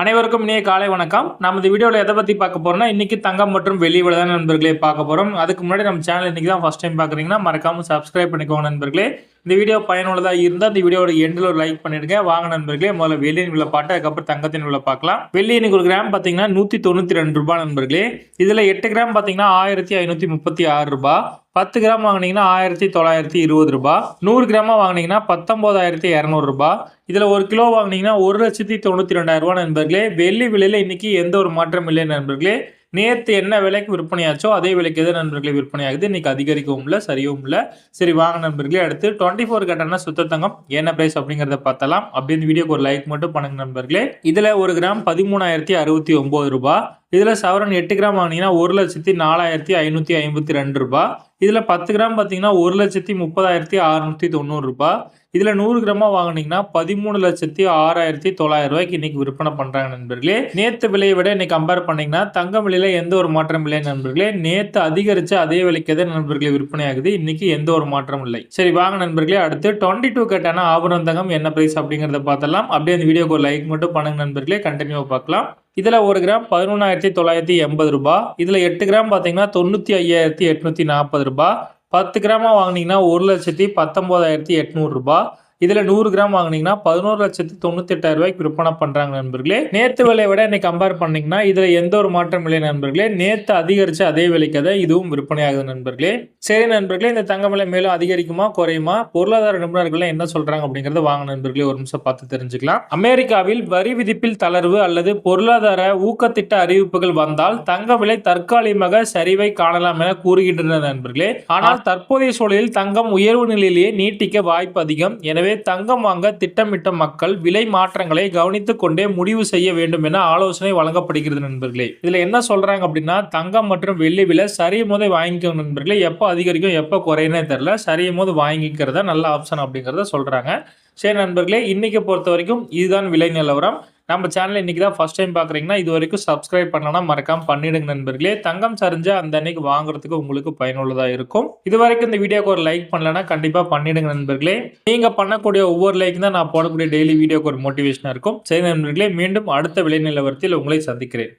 அனைவருக்கும் இனிய காலை வணக்கம். நம்ம இந்த வீடியோவில் எதை பற்றி பார்க்க போகிறோம்னா இன்றைக்கி தங்கம் மற்றும் வெளி விளையாட தான் நண்பர்களே பார்க்க போகிறோம் அதுக்கு முன்னாடி நம்ம சேனல் இன்றைக்கி தான் ஃபஸ்ட் டைம் பார்க்குறீங்கன்னா மறக்காமல் சப்ஸ்கிரைப் பண்ணிக்கோங்க நண்பர்களே. இந்த வீடியோ பயனுள்ளதாக இருந்தால் இந்த வீடியோட எண்டில் ஒரு லைக் பண்ணிடுங்க. வாங்க நண்பர்களே முதல்ல வெள்ளியின் விலை பாட்டு அதுக்கப்புறம் தங்கத்தின் விலை பார்க்கலாம். வெள்ளி இன்னைக்கு ஒரு கிராம் பார்த்தீங்கன்னா நூற்றி தொண்ணூற்றி ரெண்டு ரூபாய் நண்பர்களே. இதில் எட்டு கிராம் பார்த்தீங்கன்னா ஆயிரத்தி ஐநூற்றி முப்பத்தி ஆறு ரூபாய். பத்து கிராம் வாங்கினீங்கன்னா ஆயிரத்தி தொள்ளாயிரத்தி இருபது ரூபாய். நூறு கிராமா வாங்கினீங்கன்னா பத்தொம்போதாயிரத்தி இரநூறுபா இதில் ஒரு கிலோ வாங்கினீங்கன்னா ஒரு லட்சத்தி தொண்ணூற்றி ரெண்டாயிரம் ரூபாய் நண்பர்களே. வெள்ளி விலையில் இன்றைக்கி எந்த ஒரு மாற்றம் இல்லை நண்பர்களே. நேற்று என்ன விலைக்கு விற்பனையாச்சோ அதே விலைக்கு எது நண்பர்களே விற்பனையாகுது. இன்னைக்கு அதிகரிக்கவும் இல்லை சரியவும் இல்லை. சரி வாங்க நண்பர்களே அடுத்து டுவெண்ட்டி ஃபோர் கேட்டான சுத்த தங்கம் என்ன பிரைஸ் அப்படிங்கிறத பார்த்தலாம் அப்படின்னு வீடியோக்கு ஒரு லைக் மட்டும் பண்ணுங்க நண்பர்களே. இதில் ஒரு கிராம் பதிமூணாயிரத்தி அறுபத்தி ஒம்பது ரூபாய். இதில் சவரன் எட்டு கிராம் வாங்கினீங்கன்னா ஒரு லட்சத்தி நாலாயிரத்தி ஐநூற்றி ஐம்பத்தி ரெண்டு ரூபாய் இதில் பத்து கிராம் பார்த்தீங்கன்னா ஒரு லட்சத்தி முப்பதாயிரத்தி அறுநூற்றி தொண்ணூறுரூபா இதில் நூறு கிராமாக வாங்கினீங்கன்னா பதிமூணு லட்சத்தி ஆறாயிரத்தி தொள்ளாயிரம் ரூபாய்க்கு இன்னைக்கு விற்பனை பண்ணுறாங்க நண்பர்களே. நேற்று விலையை விட இன்னைக்கு கம்பேர் பண்ணிங்கன்னா தங்க விலையில் எந்த ஒரு மாற்றம் இல்லை நண்பர்களே. நேற்று அதிகரித்து அதே விலைக்கு தான் நண்பர்களே விற்பனை ஆகுது. இன்னைக்கு எந்த ஒரு மாற்றம் இல்லை. சரி வாங்க நண்பர்களே அடுத்து டுவெண்ட்டி டூ கட்டான ஆபரண தங்கம் என்ன பிரைஸ் அப்படிங்கிறத பார்த்தலாம் அப்படியே அந்த வீடியோக்கு ஒரு லைக் மட்டும் பண்ணுங்க நண்பர்களே. கண்டினியூவாக பார்க்கலாம். இதில் ஒரு கிராம் பதினொன்றாயிரத்தி தொள்ளாயிரத்தி எண்பது ரூபாய் இதில் எட்டு கிராம் பார்த்தீங்கன்னா தொண்ணூற்றி ஐயாயிரத்தி எட்நூற்றி நாற்பது ரூபாய் பத்து கிராமாக வாங்கினீங்கன்னா ஒரு லட்சத்தி பத்தொம்போதாயிரத்தி எட்நூறுரூபா இதில் நூறு கிராம் வாங்கினீங்கன்னா பதினோரு லட்சத்தி தொண்ணூத்தெட்டாயிரம் ரூபாய்க்கு விற்பனை பண்ணுறாங்க நண்பர்களே. நேற்று விலையை விட இன்னைக்கு கம்பேர் பண்ணிங்கன்னா இதில் எந்த ஒரு மாற்றம் இல்லை நண்பர்களே. நேற்று அதிகரித்து அதே விலைக்கு தான் இதுவும் விற்பனையாகுது நண்பர்களே. சரி நண்பர்களே இந்த தங்க விலை மேலும் அதிகரிக்குமா குறையுமா? பொருளாதார நிபுணர்கள் என்ன சொல்கிறாங்க அப்படிங்கிறத வாங்க நண்பர்களே ஒரு நிமிஷம் பார்த்து தெரிஞ்சுக்கலாம். அமெரிக்காவில் வரி விதிப்பில் தளர்வு அல்லது பொருளாதார ஊக்கத்திட்ட அறிவிப்புகள் வந்தால் தங்க விலை தற்காலிகமாக சரிவை காணலாம் என கூறுகின்றனர் நண்பர்களே. ஆனால் தற்போதைய சூழலில் தங்கம் உயர்வு நிலையிலேயே நீட்டிக்க வாய்ப்பு அதிகம். எனவே எனவே தங்கம் வாங்க திட்டமிட்ட மக்கள் விலை மாற்றங்களை கவனித்துக் கொண்டே முடிவு செய்ய வேண்டும் என ஆலோசனை வழங்கப்படுகிறது நண்பர்களே. இதுல என்ன சொல்றாங்க அப்படின்னா தங்கம் மற்றும் வெள்ளி விலை சரியும் போதே வாங்கிக்கணும் நண்பர்களே. எப்போ அதிகரிக்கும் எப்போ குறையுனே தெரில சரியும் போது வாங்கிக்கிறதா நல்ல ஆப்ஷன் அப்படிங்கிறத சொல்றாங்க. சரி நண்பர்களே இன்னைக்கு பொறுத்த வரைக்கும் இதுதான் விலை நிலவரம். நம்ம சேனல் இன்னைக்கு தான் ஃபர்ஸ்ட் டைம் பார்க்குறீங்கன்னா இது வரைக்கும் சப்ஸ்கிரைப் பண்ணனா மறக்காம பண்ணிடுங்க நண்பர்களே. தங்கம் சரிஞ்சா அந்த அன்னைக்கு வாங்குறதுக்கு உங்களுக்கு பயனுள்ளதாக இருக்கும். இது வரைக்கும் இந்த வீடியோக்கு ஒரு லைக் பண்ணலன்னா கண்டிப்பாக பண்ணிடுங்க நண்பர்களே. நீங்கள் பண்ணக்கூடிய ஒவ்வொரு லைக் தான் நான் போடக்கூடிய டெய்லி வீடியோக்கு ஒரு மோட்டிவேஷனாக இருக்கும். சரி நண்பர்களே மீண்டும் அடுத்த விலை நிலவரத்தில் உங்களை சந்திக்கிறேன்.